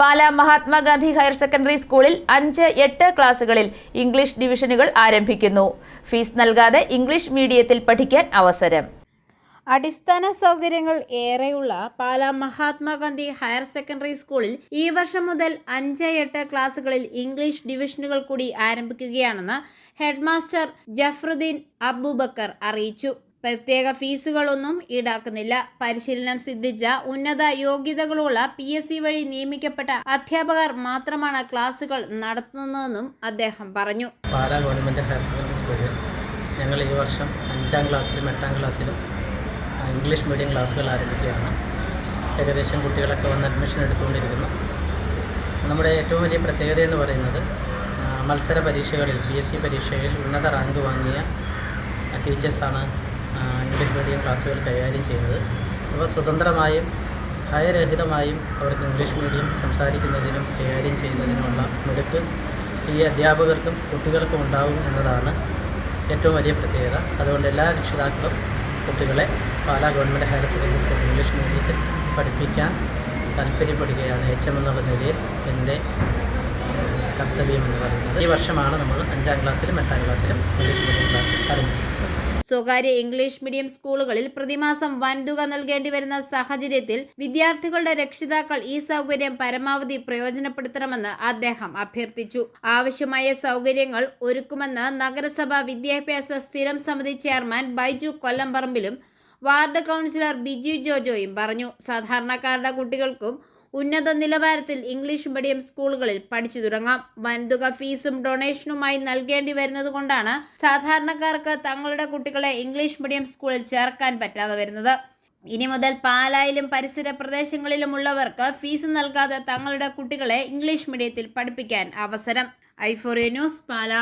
Pala Mahatma Gandhi higher secondary സ്കൂളിൽ അഞ്ച് എട്ട് ക്ലാസുകളിൽ ഇംഗ്ലീഷ് ഡിവിഷനുകൾ ആരംഭിക്കുന്നു. ഫീസ് നൽകാതെ ഇംഗ്ലീഷ് മീഡിയത്തിൽ പഠിക്കാൻ അവസരം. അടിസ്ഥാന സൗകര്യങ്ങൾ ഏറെയുള്ള പാലാ മഹാത്മാഗാന്ധി ഹയർ സെക്കൻഡറി സ്കൂളിൽ ഈ വർഷം മുതൽ അഞ്ച് എട്ട് ക്ലാസുകളിൽ ഇംഗ്ലീഷ് ഡിവിഷനുകൾ കൂടി ആരംഭിക്കുകയാണെന്ന് ഹെഡ്മാസ്റ്റർ ജഫ്രുദ്ദീൻ അബൂബക്കർ അറിയിച്ചു. പ്രത്യേക ഫീസുകളൊന്നും ഈടാക്കുന്നില്ല. പരിശീലനം സിദ്ധിച്ച ഉന്നത യോഗ്യതകളുള്ള പി എസ് സി വഴി നിയമിക്കപ്പെട്ട അധ്യാപകർ മാത്രമാണ് ക്ലാസുകൾ നടത്തുന്നതെന്നും അദ്ദേഹം പറഞ്ഞു. പാലാ ഗവൺമെന്റ് ഹയർ സെക്കൻഡറി സ്കൂളിൽ ഞങ്ങൾ ഈ വർഷം അഞ്ചാം ക്ലാസ്സിലും എട്ടാം ക്ലാസ്സിലും ഇംഗ്ലീഷ് മീഡിയം ക്ലാസ്സുകൾ ആരംഭിക്കുകയാണ്. ഏകദേശം കുട്ടികളൊക്കെ വന്ന് അഡ്മിഷൻ എടുത്തുകൊണ്ടിരിക്കുന്നു. നമ്മുടെ ഏറ്റവും വലിയ പ്രത്യേകത എന്ന് പറയുന്നത് മത്സര പരീക്ഷകളിൽ പി എസ് സി പരീക്ഷയിൽ ഉന്നത റാങ്ക് വാങ്ങിയ ടീച്ചേഴ്സാണ് ഇംഗ്ലീഷ് മീഡിയം ക്ലാസ്സുകൾ കൈകാര്യം ചെയ്യുന്നത്. അവർ സ്വതന്ത്രമായും ഭയരഹിതമായും അവർക്ക് ഇംഗ്ലീഷ് മീഡിയം സംസാരിക്കുന്നതിനും കൈകാര്യം ചെയ്യുന്നതിനുമുള്ള മിടുക്ക് ഈ അധ്യാപകർക്കും കുട്ടികൾക്കും ഉണ്ടാവും എന്നതാണ് ഏറ്റവും വലിയ പ്രത്യേകത. അതുകൊണ്ട് എല്ലാ രക്ഷിതാക്കളും കുട്ടികളെ Pala government higher secondary school English മീഡിയത്തിൽ പഠിപ്പിക്കാൻ താല്പര്യപ്പെടുകയാണ്. എച്ച് എം എന്നുള്ള നിലയിൽ എന്റെ കർത്തവ്യം എന്ന് പറയുന്നത്. ഈ വർഷമാണ് നമ്മൾ അഞ്ചാം ക്ലാസ്സിലും എട്ടാം ക്ലാസ്സിലും ഇംഗ്ലീഷ് മീഡിയം ക്ലാസ് ആരംഭിക്കുന്നത് സ്വകാര്യ ഇംഗ്ലീഷ് മീഡിയം സ്കൂളുകളിൽ പ്രതിമാസം വൻതുക നൽകേണ്ടി വരുന്ന സാഹചര്യത്തിൽ വിദ്യാർത്ഥികളുടെ രക്ഷിതാക്കൾ ഈ സൗകര്യം പരമാവധി പ്രയോജനപ്പെടുത്തണമെന്ന് അദ്ദേഹം അഭ്യർത്ഥിച്ചു. ആവശ്യമായ സൗകര്യങ്ങൾ ഒരുക്കുമെന്ന് നഗരസഭ വിദ്യാഭ്യാസ സ്ഥിരം സമിതി ചെയർമാൻ ബൈജു കൊല്ലംപറമ്പിലും വാർഡ് കൗൺസിലർ ബിജു ജോജോയും പറഞ്ഞു. സാധാരണക്കാരുടെ കുട്ടികൾക്കും ഉന്നത നിലവാരത്തിൽ ഇംഗ്ലീഷ് മീഡിയം സ്കൂളുകളിൽ പഠിച്ചു തുടങ്ങാം. വൻതുക ഫീസും ഡൊണേഷനുമായി നൽകേണ്ടി വരുന്നത് കൊണ്ടാണ് സാധാരണക്കാർക്ക് തങ്ങളുടെ കുട്ടികളെ ഇംഗ്ലീഷ് മീഡിയം സ്കൂളിൽ ചേർക്കാൻ പറ്റാതെ വരുന്നത്. ഇനി മുതൽ പാലായിലും പരിസര പ്രദേശങ്ങളിലുമുള്ളവർക്ക് ഫീസ് നൽകാതെ തങ്ങളുടെ കുട്ടികളെ ഇംഗ്ലീഷ് മീഡിയത്തിൽ പഠിപ്പിക്കാൻ അവസരം. ഐഫോറിയ ന്യൂസ് പാല.